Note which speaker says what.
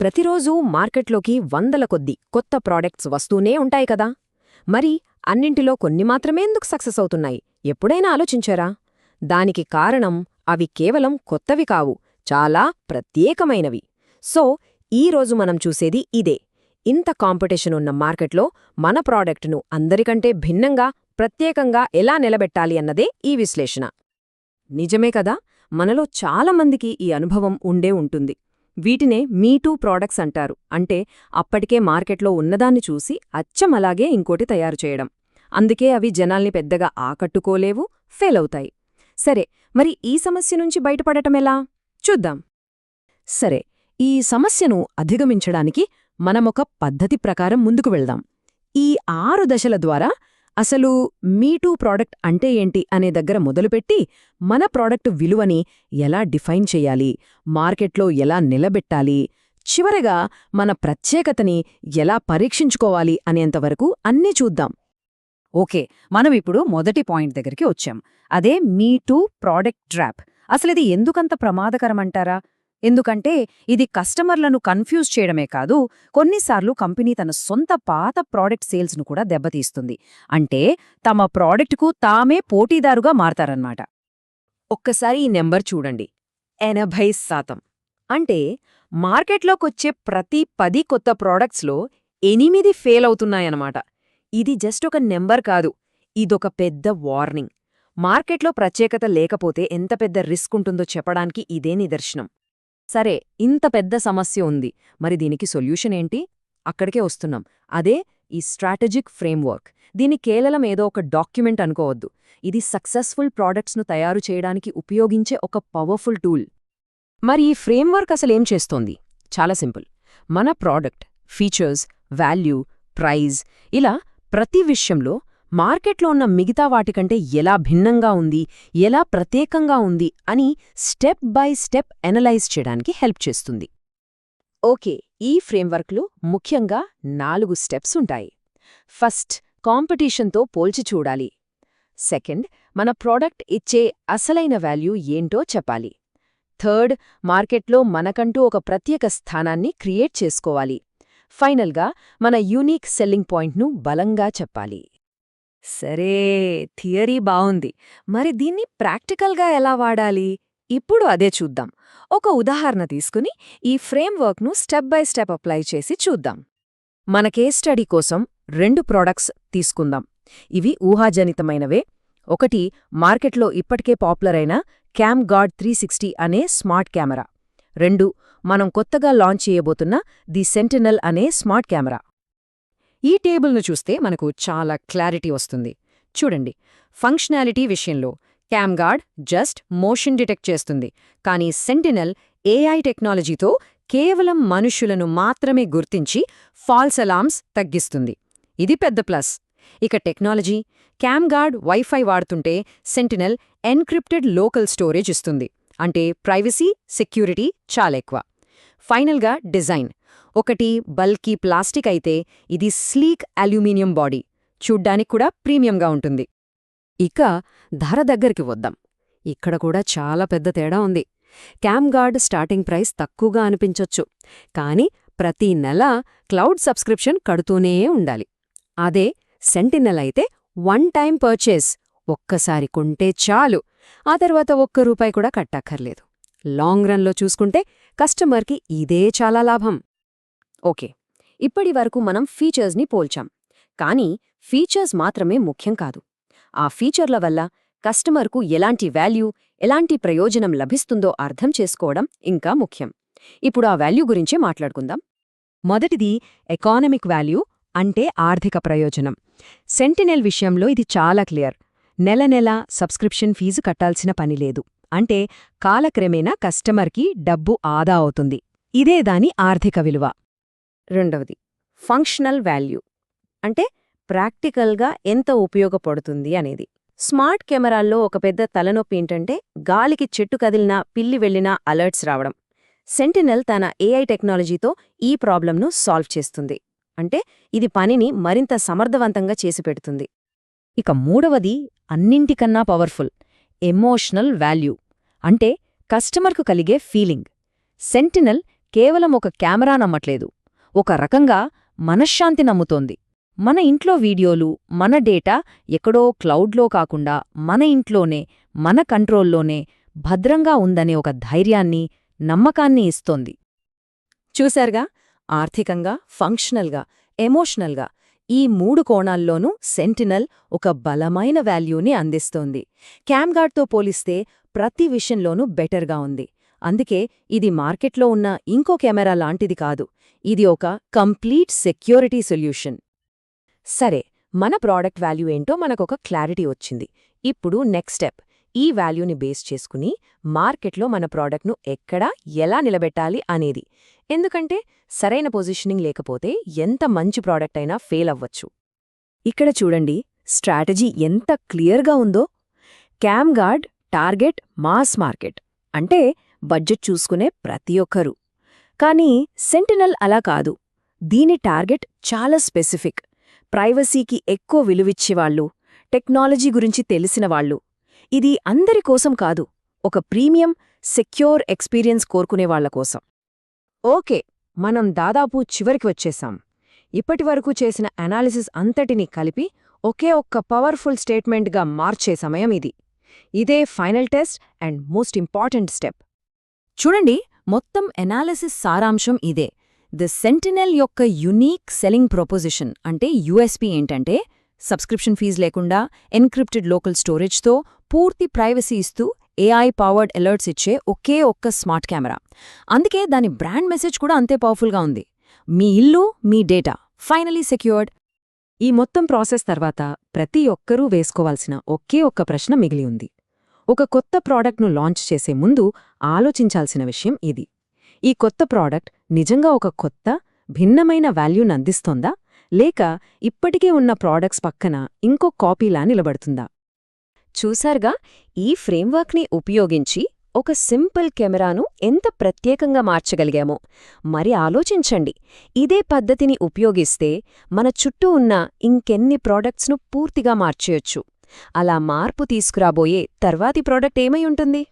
Speaker 1: ప్రతిరోజూ మార్కెట్లోకి వందల కొద్దీ కొత్త ప్రాడక్ట్స్ వస్తూనే ఉంటాయి కదా. మరి అన్నింటిలో కొన్ని మాత్రమే ఎందుకు సక్సెస్ అవుతున్నాయి? ఎప్పుడైనా ఆలోచించారా? దానికి కారణం అవి కేవలం కొత్తవి కావు చాలా ప్రత్యేకమైనవి. సో ఈరోజు మనం చూసేది ఇదే. ఇంత కాంపిటీషన్ ఉన్న మార్కెట్లో మన ప్రాడక్టును అందరికంటే భిన్నంగా ప్రత్యేకంగా ఎలా నిలబెట్టాలి అన్నదే ఈ విశ్లేషణ. నిజమే కదా మనలో చాలామందికి ఈ అనుభవం ఉండే ఉంటుంది. వీటినే మీటూ ప్రాడక్ట్స్ అంటారు. అంటే అప్పటికే మార్కెట్లో ఉన్నదాన్ని చూసి అచ్చం అలాగే ఇంకోటి తయారు చేయడం. అందుకే అవి జనాల్ని పెద్దగా ఆకట్టుకోలేవు ఫెయిల్ అవుతాయి. సరే మరి ఈ సమస్య నుంచి బయటపడటమెలా చూద్దాం. సరే ఈ సమస్యను అధిగమించడానికి మనమొక పద్ధతి ప్రకారం ముందుకు వెళ్దాం. ఈ ఆరు దశల ద్వారా అసలు మీటూ ప్రాడక్ట్ అంటే ఏంటి అనే దగ్గర మొదలుపెట్టి మన ప్రాడక్ట్ విలువని ఎలా డిఫైన్ చెయ్యాలి మార్కెట్లో ఎలా నిలబెట్టాలి చివరగా మన ప్రత్యేకతని ఎలా పరీక్షించుకోవాలి అనేంతవరకు అన్నీ చూద్దాం.
Speaker 2: ఓకే మనం ఇప్పుడు మొదటి పాయింట్ దగ్గరికి వచ్చాం. అదే మీ టూ ప్రాడక్ట్ అసలు ఇది ఎందుకంత ప్రమాదకరమంటారా? ఎందుకంటే ఇది కస్టమర్లను కన్ఫ్యూజ్ చేయడమే కాదు కొన్నిసార్లు కంపెనీ తన సొంత పాత ప్రాడక్ట్ సేల్స్ను కూడా దెబ్బతీస్తుంది. అంటే తమ ప్రోడక్ట్కు తామే పోటీదారుగా మారతారన్నమాట.
Speaker 1: ఒక్కసారి ఈ నెంబర్ చూడండి. ఎనభై శాతం. అంటే మార్కెట్లోకొచ్చే ప్రతి పది కొత్త ప్రోడక్ట్స్లో ఎనిమిది ఫెయిల్ అవుతున్నాయన్నమాట. ఇది జస్ట్ ఒక నెంబర్ కాదు. ఇదొక పెద్ద వార్నింగ్. మార్కెట్లో ప్రత్యేకత లేకపోతే ఎంత పెద్ద రిస్క్ ఉంటుందో చెప్పడానికి ఇదే నిదర్శనం. సరే ఇంత పెద్ద సమస్య ఉంది. మరి దీనికి సొల్యూషన్ ఏంటి? అక్కడికే వస్తున్నాం. అదే ఈ స్ట్రాటజిక్ ఫ్రేమ్వర్క్. దీన్ని కేవలం ఏదో ఒక డాక్యుమెంట్ అనుకోవద్దు. ఇది సక్సెస్ఫుల్ ప్రాడక్ట్స్ను తయారు చేయడానికి ఉపయోగించే ఒక పవర్ఫుల్ టూల్. మరి ఈ ఫ్రేమ్వర్క్ అసలేం చేస్తోంది? చాలా సింపుల్. మన ప్రాడక్ట్ ఫీచర్స్ వాల్యూ ప్రైజ్ ఇలా ప్రతి విషయంలో మార్కెట్లో ఉన్న మిగతా వాటికంటే ఎలా భిన్నంగా ఉంది ఎలా ప్రత్యేకంగా ఉంది అని స్టెప్ బై స్టెప్ ఎనలైజ్ చేయడానికి హెల్ప్ చేస్తుంది. ఓకే ఈ ఫ్రేమ్వర్క్లో ముఖ్యంగా నాలుగు స్టెప్స్ ఉంటాయి. ఫస్ట్ కాంపిటీషన్తో పోల్చి చూడాలి. సెకండ్ మన ప్రోడక్ట్ ఇచ్చే అసలైన వాల్యూ ఏంటో చెప్పాలి. థర్డ్ మార్కెట్లో మనకంటూ ఒక ప్రత్యేక స్థానాన్ని క్రియేట్ చేసుకోవాలి. ఫైనల్గా మన యూనీక్ సెల్లింగ్ పాయింట్ను బలంగా చెప్పాలి. సరే థియరీ బావుంది. మరి దీన్ని ప్రాక్టికల్గా ఎలా వాడాలి? ఇప్పుడు అదే చూద్దాం. ఒక ఉదాహరణ తీసుకుని ఈ ఫ్రేమ్వర్క్ను స్టెప్ బై స్టెప్ అప్లై చేసి చూద్దాం. మన కేస్ స్టడీ కోసం రెండు ప్రోడక్ట్స్ తీసుకుందాం. ఇవి ఊహాజనితమైనవే. ఒకటి మార్కెట్లో ఇప్పటికే పాపులర్ అయిన క్యామ్ గాడ్ త్రీ సిక్స్టీ అనే స్మార్ట్ కెమెరా. రెండు మనం కొత్తగా లాంచ్ చేయబోతున్న ది సెంటినల్ అనే స్మార్ట్ కెమెరా. ఈ టేబుల్ను చూస్తే మనకు చాలా క్లారిటీ వస్తుంది. చూడండి ఫంక్షనాలిటీ విషయంలో క్యామ్గార్డ్ జస్ట్ మోషన్ డిటెక్ట్ చేస్తుంది. కానీ సెంటినల్ ఏఐ టెక్నాలజీతో కేవలం మనుషులను మాత్రమే గుర్తించి ఫాల్స్ అలామ్స్ తగ్గిస్తుంది. ఇది పెద్ద ప్లస్. ఇక టెక్నాలజీ క్యామ్గార్డ్ వైఫై వాడుతుంటే సెంటినల్ ఎన్క్రిప్టెడ్ లోకల్ స్టోరేజ్ ఇస్తుంది. అంటే ప్రైవసీ సెక్యూరిటీ చాలా ఎక్కువ. ఫైనల్గా డిజైన్. ఒకటి బల్కీ ప్లాస్టిక్ అయితే ఇది స్లీక్ అల్యూమినియం బాడీ. చూడ్డానికి కూడా ప్రీమియంగా ఉంటుంది. ఇక ధర దగ్గరికి వద్దాం. ఇక్కడ కూడా చాలా పెద్ద తేడా ఉంది. క్యామ్గార్డ్ స్టార్టింగ్ ప్రైస్ తక్కువగా అనిపించొచ్చు. కానీ ప్రతి నెల క్లౌడ్ సబ్స్క్రిప్షన్ కడుతూనే ఉండాలి. అదే సెంటినెల్ అయితే వన్ టైం పర్చేస్. ఒక్కసారి కొంటే చాలు. ఆ తర్వాత ఒక్క రూపాయి కూడా కట్టక్కర్లేదు. లాంగ్ రన్లో చూసుకుంటే కస్టమర్కి ఇదే చాలా లాభం. ఓకే. ఇప్పటి వరకు మనం ఫీచర్స్ని పోల్చాం. కానీ ఫీచర్స్ మాత్రమే ముఖ్యం కాదు. ఆ ఫీచర్ల వల్ల కస్టమర్కు ఎలాంటి వాల్యూ ఎలాంటి ప్రయోజనం లభిస్తుందో అర్థం చేసుకోవడం ఇంకా ముఖ్యం. ఇప్పుడు ఆ వాల్యూ గురించే మాట్లాడుకుందాం. మొదటిది ఎకానమిక్ వాల్యూ అంటే ఆర్థిక ప్రయోజనం. సెంటినెల్ విషయంలో ఇది చాలా క్లియర్. నెల నెల సబ్స్క్రిప్షన్ ఫీజు కట్టాల్సిన పనిలేదు అంటే కాలక్రమేణా కస్టమర్కి డబ్బు ఆదా అవుతుంది. ఇదే దాని ఆర్థిక విలువ. రెండవది ఫంక్షనల్ వాల్యూ అంటే ప్రాక్టికల్గా ఎంత ఉపయోగపడుతుంది అనేది. స్మార్ట్ కెమెరాల్లో ఒక పెద్ద తలనొప్పి ఏంటంటే గాలికి చెట్టు కదిలినా పిల్లి వెళ్ళినా అలర్ట్స్ రావడం. సెంటినెల్ తన ఏఐ టెక్నాలజీతో ఈ ప్రాబ్లంను సాల్వ్ చేస్తుంది. అంటే ఇది పనిని మరింత సమర్థవంతంగా చేసి పెడుతుంది. ఇక మూడవది అన్నింటికన్నా పవర్ఫుల్ ఎమోషనల్ వాల్యూ అంటే కస్టమర్కు కలిగే ఫీలింగ్ సెంటినల్
Speaker 2: కేవలం ఒక కెమెరా నమ్మట్లేదు. ఒక రకంగా మనశ్శాంతి నమ్ముతోంది. మన ఇంట్లో వీడియోలు మన డేటా ఎక్కడో క్లౌడ్లో కాకుండా మన ఇంట్లోనే మన కంట్రోల్లోనే భద్రంగా ఉందనే ఒక ధైర్యాన్ని నమ్మకాన్ని ఇస్తోంది. చూశారుగా? ఆర్థికంగా ఫంక్షనల్గా ఎమోషనల్గా ఈ మూడు కోణాల్లోనూ సెంటినల్ ఒక బలమైన వాల్యూని అందిస్తోంది. క్యామ్గార్డ్తో పోలిస్తే ప్రతి విషయంలోనూ బెటర్గా ఉంది. అందుకే ఇది మార్కెట్లో ఉన్న ఇంకో కెమెరా లాంటిది కాదు. ఇది ఒక కంప్లీట్ సెక్యూరిటీ సొల్యూషన్. సరే మన ప్రోడక్ట్ వాల్యూ ఏంటో మనకొక క్లారిటీ వచ్చింది. ఇప్పుడు నెక్స్ట్ స్టెప్. ఈ వాల్యూని బేస్ చేసుకుని మార్కెట్లో మన ప్రోడక్ట్ను ఎక్కడ ఎలా నిలబెట్టాలి అనేది. ఎందుకంటే సరైన పొజిషనింగ్ లేకపోతే ఎంత మంచి ప్రోడక్ట్ అయినా ఫెయిల్ అవ్వచ్చు. ఇక్కడ చూడండి స్ట్రాటజీ ఎంత క్లియర్గా ఉందో. CamGuard target mass market. అంటే బడ్జెట్ చూసుకునే ప్రతి ఒక్కరూ. కానీ సెంటినల్ అలా కాదు. దీని టార్గెట్ చాలా స్పెసిఫిక్. ప్రైవసీకి ఎక్కువ విలువిచ్చేవాళ్ళు టెక్నాలజీ గురించి తెలిసినవాళ్ళు. ఇది అందరి కోసం కాదు ఒక ప్రీమియం సెక్యూర్ ఎక్స్పీరియన్స్ కోరుకునేవాళ్ళ కోసం. ఓకే మనం దాదాపు చివరికి వచ్చేసాం. ఇప్పటివరకు చేసిన అనాలిసిస్ అంతటినీ కలిపి ఒకే ఒక్క పవర్ఫుల్ స్టేట్మెంట్గా మార్చే సమయం ఇది. ఇదే final test and most important step. చూడండి మొత్తం ఎనాలిసిస్ సారాంశం ఇదే. ది సెంటినెల్ యొక్క యునీక్ సెల్లింగ్ ప్రొపోజిషన్ అంటే యుఎస్పి ఏంటంటే సబ్స్క్రిప్షన్ ఫీజ్ లేకుండా ఎన్క్రిప్టెడ్ లోకల్ స్టోరేజ్తో పూర్తి ప్రైవసీ ఇస్తూ ఏఐ పవర్డ్ అలర్ట్స్ ఇచ్చే ఒకే ఒక్క స్మార్ట్ కెమెరా అందుకే దాని బ్రాండ్ మెసేజ్ కూడా అంతే పవర్ఫుల్గా ఉంది. మీ ఇల్లు మీ డేటా ఫైనలీ సెక్యూర్డ్ ఈ మొత్తం ప్రాసెస్ తర్వాత ప్రతి ఒక్కరూ వేసుకోవాల్సిన ఒకే ఒక్క ప్రశ్న మిగిలి ఉంది. ఒక కొత్త ప్రోడక్ట్ను లాంచ్ చేసే ముందు ఆలోచించాల్సిన విషయం ఇది. ఈ కొత్త ప్రోడక్ట్ నిజంగా ఒక కొత్త భిన్నమైన వాల్యూను అందిస్తోందా? లేక ఇప్పటికే ఉన్న ప్రోడక్ట్స్ పక్కన ఇంకో కాపీలా నిలబడుతుందా? చూసారుగా ఈ ఫ్రేమ్వర్క్ని ఉపయోగించి ఒక సింపుల్ కెమెరాను ఎంత ప్రత్యేకంగా మార్చగలిగామో. మరి ఆలోచించండి. ఇదే పద్ధతిని ఉపయోగిస్తే మన చుట్టూ ఉన్న ఇంకెన్ని ప్రోడక్ట్స్ను పూర్తిగా మార్చేయొచ్చు. అలా మార్పు తీసుకురాబోయే తర్వాతి ప్రోడక్ట్ ఏమై ఉంటుంది?